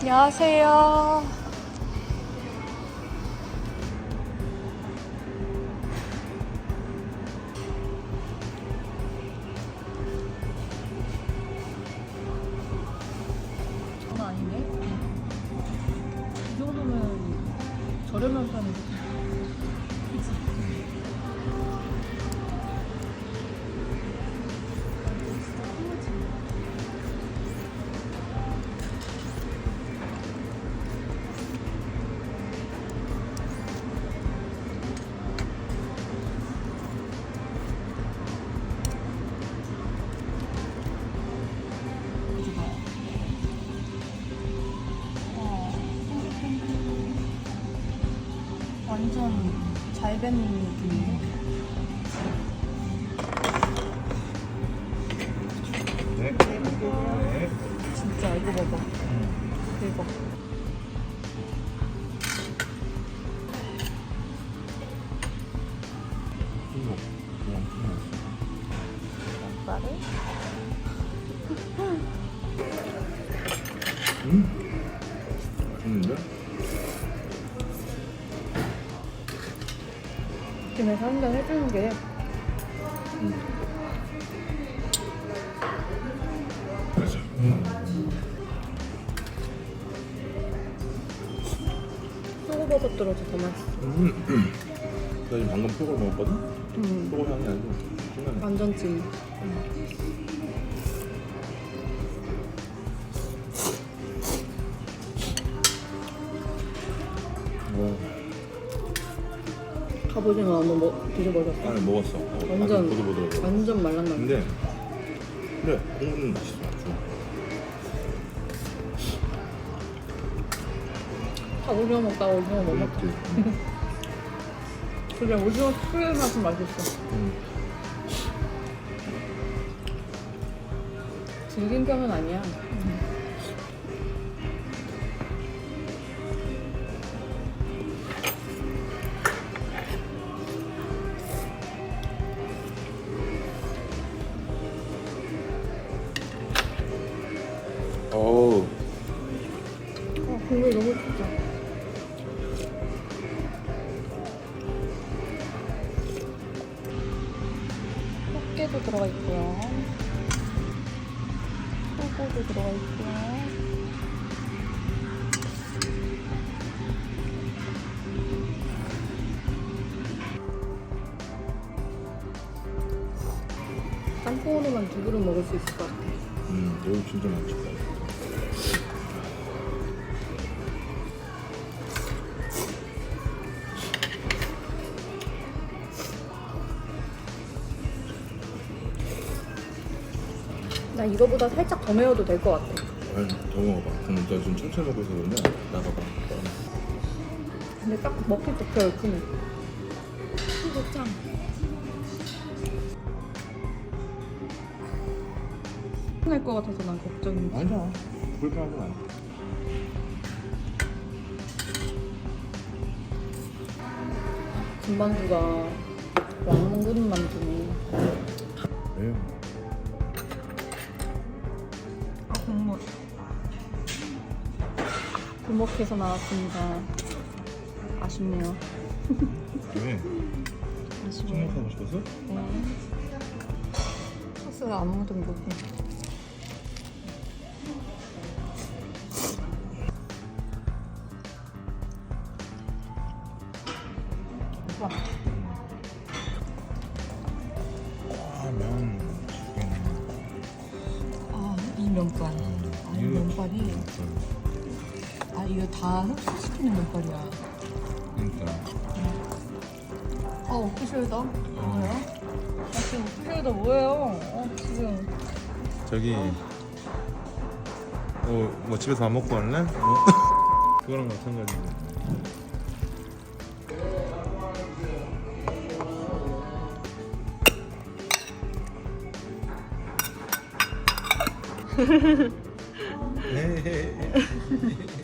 안녕하세요. 아니네. 이 정도면 저렴한 편이지. 완전 잘된 느낌인데? 네. 네. 진짜 이거 봐봐. 대박. 그냥 양파를 음. 맛있는데? 김에서 한잔 해주는 게 음. 맞아. 음. 표고버섯 들어서 더 맛있어. 음. 나 지금 방금 표고를 먹었거든? 음. 표고 향이 아니고 신나네. 완전 찐. 갑오징어 한번 먹, 드셔보셨어? 안에 먹었어. 어, 완전 보들보들해. 완전 말랑말랑. 근데 근데 국물은 맛있어. 좋아. 갑오징어 먹다가 오징어 못 먹지. 그렇지. 그래 오징어 특유의 맛은 맛있어. 음. 질긴 편은 아니야. 국물 너무 좋다. 꽃게도 들어가 있고요. 소고도 들어가 있고요. 짬뽕으로만 두 그릇 먹을 수 있을 것 같아. 음, 여기 진짜 맛있다. 나 이거보다 살짝 더 매워도 될 것 같아. 아니, 더 먹어봐. 그럼 나 지금 천천히 먹고 있어 그러면 나가봐. 근데 딱 먹기 좋게 얼큰해. 이거 짱. 날 것 같아서 난 걱정이지. 아니야. 불편하진 않아. 군만두가 왕문 만두네. 왜요? 국물. 구먹해서 나왔습니다. 아쉽네요. 왜? 아쉬워요. 청국하고 싶었어? 네. 소스가 안 묻은 거고. 와, 면발. 아, 이 이거 면발이. 아, 이거 다 흡수시키는 면발이야. 그러니까. 아, 오피셜다? 뭐야? 아, 지금 오피셜다 뭐예요? 어, 지금. 저기 어, 뭐 집에서 안 먹고 갈래? 어? 그거랑 마찬가지인데 へ え。